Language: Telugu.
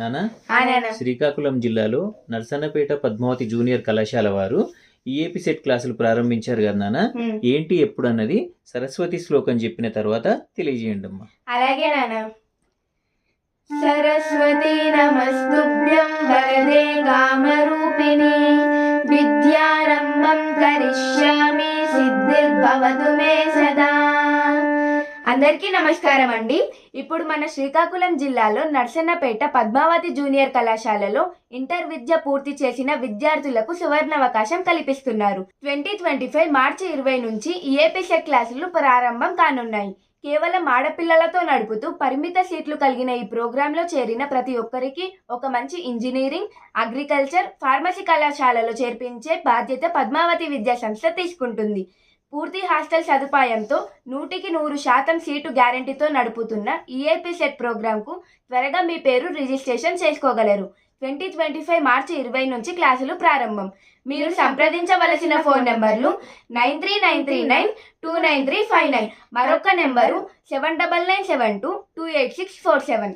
నానా? శ్రీకాకుళం జిల్లాలో నర్సన్నపేట పద్మావతి జూనియర్ కళాశాల వారు ఈఏపి సెట్ క్లాసులు ప్రారంభించారు కదా నాన్న ఉమ్, ఏంటి ఎప్పుడు అన్నది? సరస్వతి శ్లోకం చెప్పిన తర్వాత తెలియజేయండి అమ్మా. అలాగే నాన్న. సరస్వతి నమస్తుభ్యం వరదే కామరూపిణి. విద్యారంభం కరిష్యామి సిద్ధిర్భవతు మే అందరికీ నమస్కారం అండి. ఇప్పుడు మన శ్రీకాకుళం జిల్లాలో నర్సన్నపేట పద్మావతి జూనియర్ కళాశాలలో ఇంటర్ విద్య పూర్తి చేసిన విద్యార్థులకు సువర్ణావకాశం కల్పిస్తున్నారు. ట్వంటీ ట్వంటీ ఫైవ్ మార్చి ఇరవై నుంచి ఈఏపీ క్లాసులు ప్రారంభం కానున్నాయి. కేవలం ఆడపిల్లలతో నడుపుతూ పరిమిత సీట్లు కలిగిన ఈ ప్రోగ్రాంలో చేరిన ప్రతి ఒక్కరికి ఒక మంచి ఇంజనీరింగ్ అగ్రికల్చర్ ఫార్మసీ కళాశాలలో చేర్పించే బాధ్యత పద్మావతి విద్యా సంస్థ తీసుకుంటుంది. పూర్తి హాస్టల్ సదుపాయంతో నూటికి నూరు శాతం సీటు గ్యారంటీతో నడుపుతున్న ఈఏపీ సెట్ ప్రోగ్రాంకు త్వరగా మీ పేరు రిజిస్ట్రేషన్ చేసుకోగలరు. ట్వంటీ ట్వంటీ ఫైవ్ మార్చి ఇరవై నుంచి క్లాసులు ప్రారంభం. మీరు సంప్రదించవలసిన ఫోన్ నెంబర్లు nine three nine three nine two nine three five nine. మరొక number seven double nine seven two two eight six four seven.